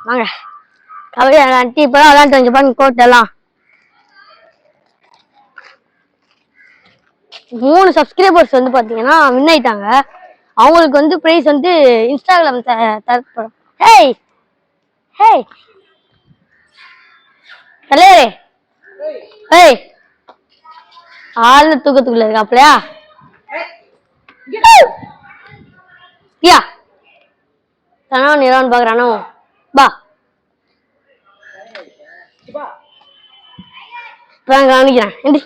வாங்க. கபடி விளாண்டு இப்போ தான் விளாண்டு வந்து பாருங்க மூணு சப்ஸ்கிரைபர்ஸ் வந்து பார்த்தீங்கன்னா வின் ஆயிட்டாங்க. அவங்களுக்கு வந்து ப்ரைஸ் வந்து இன்ஸ்டாகிராம் த தரப்படும். ஹேய் ஹேய் தலைவரே! ஹேய் ஆளு தூக்கத்துக்குள்ள இருக்காப்லையா? யா! தானோ நிறான்னு பாக்குறானோ? பா இப்பதான் கவனிக்கிறேன். எந்திரி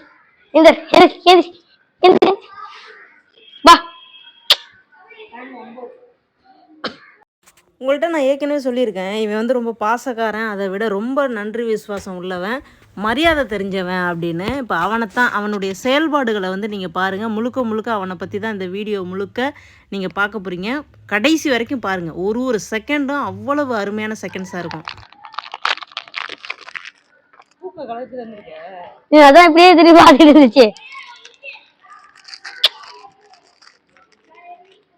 இந்த எந்திரி எந்திரி எந்திரி பா உங்கள்கிட்ட நான் ஏற்கனவே சொல்லியிருக்கேன். இவன் வந்து ரொம்ப பாசக்காரன். அதை விட ரொம்ப நன்றி விசுவாசம் உள்ளவன். மரியாதை தெரிஞ்சவன் அப்படின்னு இப்போ அவனைத்தான் அவனுடைய செயல்பாடுகளை வந்து நீங்கள் பாருங்கள் முழுக்க முழுக்க அவனை பற்றி தான் இந்த வீடியோ முழுக்க நீங்கள் பார்க்க போகிறீங்க கடைசி வரைக்கும் பாருங்கள் ஒரு ஒரு செகண்டும் அவ்வளவு அருமையான செகண்ட்ஸாக இருக்கும். நீ அதான் இப்படியே திரும்பி பார்த்துட்டு இருந்துச்சு.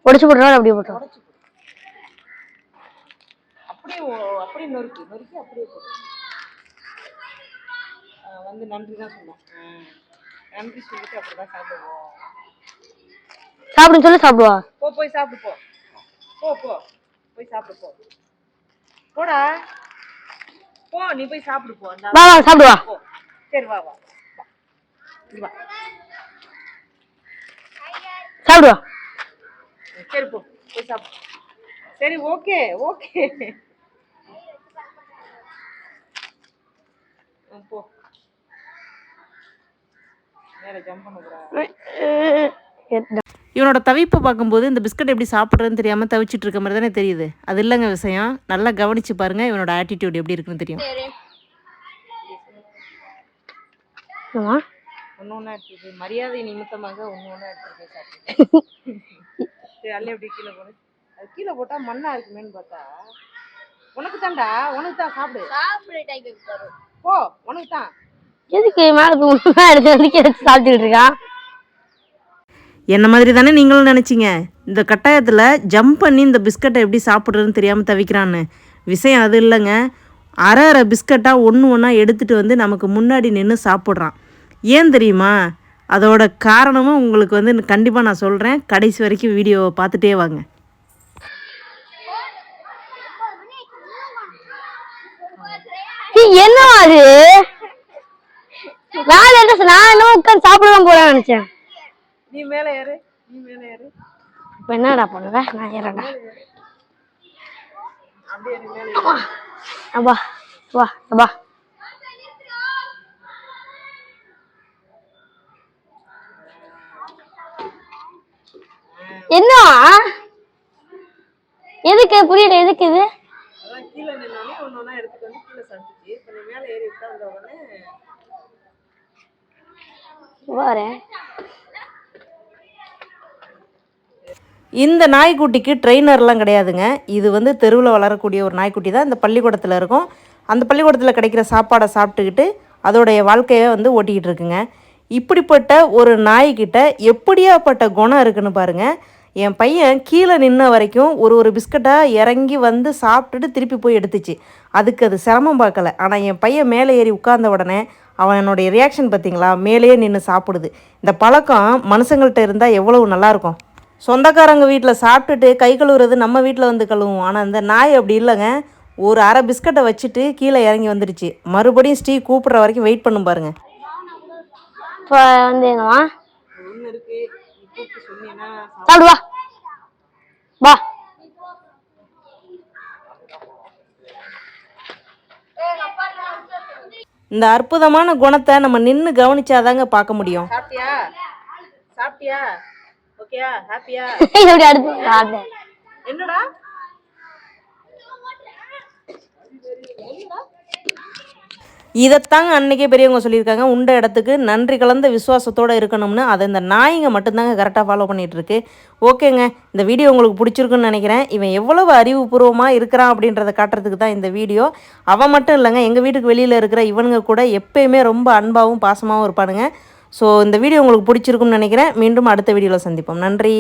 உடச்சு போட்டுறோம் அப்படியே போட்டுறோம் அப்படியே அப்படியே நொறுக்கு நொறுக்கி அப்படியே போடு. வந்து நன்றி தான் சொன்னோம் நன்றி சொல்லிட்டு அப்படி தான் சாப்பிடுவோம். சாப்பிடுன்னு சொல்லி சாப்பிடுவா. போ போய் சாப்பிடு போ. போ போ. போய் சாப்பிடு போ. போடா. போ நீ போய் சாப்பிடு போ. வா வா சாப்பிடுவா. போ. சரி வா வா. வா. இங்க வா. சாப்பிடுவா. சரி போ. போய் சாப்பிடு. சரி ஓகே ஓகே. போ. இவனோட தவிப்பை பார்க்கும்போது இந்த பிஸ்கட் எப்படி சாப்பிட்றதுன்னு தெரியாமல் தவிச்சிட்டு இருக்க மாதிரி தானே தெரியுது. அது இல்லைங்க விஷயம். நல்லா கவனிச்சு பாருங்க இவனோட ஆட்டிடியூட் எப்படி இருக்குன்னு தெரியும். ஒன்று ஒன்றா எடுத்துருக்கு மரியாதை நிமித்தமாக ஒன்று ஒன்றா எடுத்துருக்கு சாப்பிட்டு சரி அல்ல எப்படி கீழே போடு. அது கீழே போட்டால் மண்ணா இருக்குமேன்னு பார்த்தா உனக்கு தான்டா உனக்கு தான் சாப்பிடு. போ உனக்கு தான் எதுக்கு மேல எடுத்து வந்து சாப்பிட்டுட்டு இருக்கான் என்ன மாதிரி தானே நீங்களும் நினச்சிங்க? இந்த கட்டாயத்தில் ஜம்ப் பண்ணி இந்த பிஸ்கட்டை எப்படி சாப்பிட்றதுன்னு தெரியாமல் தவிக்கிறான்னு. விஷயம் அது இல்லைங்க. அரை அரை பிஸ்கட்டாக ஒன்று ஒன்றா எடுத்துகிட்டு வந்து நமக்கு முன்னாடி நின்று சாப்பிட்றான். ஏன் தெரியுமா? அதோட காரணமும் உங்களுக்கு வந்து கண்டிப்பாக நான் சொல்கிறேன் கடைசி வரைக்கும் வீடியோவை பார்த்துட்டே வாங்க. என்ன அது? மேல எடுத்து நான் என்ன உட்காந்து சாப்பிடலாம் போறேன்னு நினைச்சேன். நீ மேலே ஏறு நீ மேலே ஏறு. இப்ப என்னடா பண்ணுவ? நான் அப்பா வா அப்பா என்ன? எதுக்கு? புரியல எதுக்கு இது? அதான் கீழே நின்னோடனே ஒன்று ஒன்றா எடுத்துட்டு வந்து கீழே சாப்பிட்டுச்சு இப்போ நீ மேலே ஏறி உட்கார்ந்த உடனே வரேன். இந்த நாய்க்குட்டிக்கு ட்ரெயினர்லாம் கிடையாதுங்க. இது வந்து தெருவில் வளரக்கூடிய ஒரு நாய்க்குட்டி தான். இந்த பள்ளிக்கூடத்தில் இருக்கும். அந்த பள்ளிக்கூடத்தில் கிடைக்கிற சாப்பாடை சாப்பிட்டுக்கிட்டு அதோடைய வாழ்க்கையை வந்து ஓட்டிக்கிட்டு இருக்குங்க. இப்படிப்பட்ட ஒரு நாய்க்கிட்ட எப்படியாப்பட்ட குணம் இருக்குன்னு பாருங்கள் என் பையன் கீழே நின்ன வரைக்கும் ஒரு ஒரு பிஸ்கட்டாக இறங்கி வந்து சாப்பிட்டுட்டு திருப்பி போய் எடுத்துச்சு. அதுக்கு அது சிரமம் பார்க்கல. ஆனால் என் பையன் மேலே ஏறி உட்கார்ந்த உடனே அவனுடைய ரியாக்ஷன் பார்த்தீங்களா? மேலேயே நின்று சாப்பிடுது. இந்த பழக்கம் மனுஷங்கள்ட்ட இருந்தால் எவ்வளவு நல்லாயிருக்கும்? சொந்தக்காரங்க வீட்டில் சாப்பிட்டுட்டு கை கழுவுறது நம்ம வீட்டில் வந்து கழுவுவோம் ஆனால் இந்த நாய் அப்படி இல்லைங்க. ஒரு அரை பிஸ்கட்டை வச்சுட்டு கீழே இறங்கி வந்துடுச்சு மறுபடியும் ஸ்டீ கூப்பிட்ற வரைக்கும் வெயிட் பண்ணும் பாருங்க. இப்போ வந்து என்னவா ஒன்று இருக்கு கூப்பிட்டு சொன்னீங்கன்னா சாப்பிடு. வா வா இந்த அற்புதமான குணத்தை நம்ம நின்று கவனிச்சாதாங்க பார்க்க முடியும். சாப்பிட்டியா? ஓகேயா? ஹாப்பியா? என்னடா? இதைத்தாங்க அன்றைக்கே பெரியவங்க சொல்லியிருக்காங்க. உண்ட இடத்துக்கு நன்றி கலந்த விசுவாசத்தோடு இருக்கணும்னு. அதை இந்த நாய்ங்க மட்டும்தாங்க கரெக்டாக ஃபாலோ பண்ணிகிட்ருக்கு ஓகேங்க. இந்த வீடியோ உங்களுக்கு பிடிச்சிருக்குன்னு நினைக்கிறேன். இவன் எவ்வளவு அறிவுபூர்வமாக இருக்கிறான் அப்படின்றத காட்டுறதுக்கு தான் இந்த வீடியோ. அவன் மட்டும் இல்லைங்க எங்கள் வீட்டுக்கு வெளியில் இருக்கிற இவனுங்க கூட எப்பயுமே ரொம்ப அன்பாகவும் பாசமாகவும் இருப்பானுங்க. ஸோ இந்த வீடியோ உங்களுக்கு பிடிச்சிருக்குன்னு நினைக்கிறேன். மீண்டும் அடுத்த வீடியோவில் சந்திப்போம். நன்றி.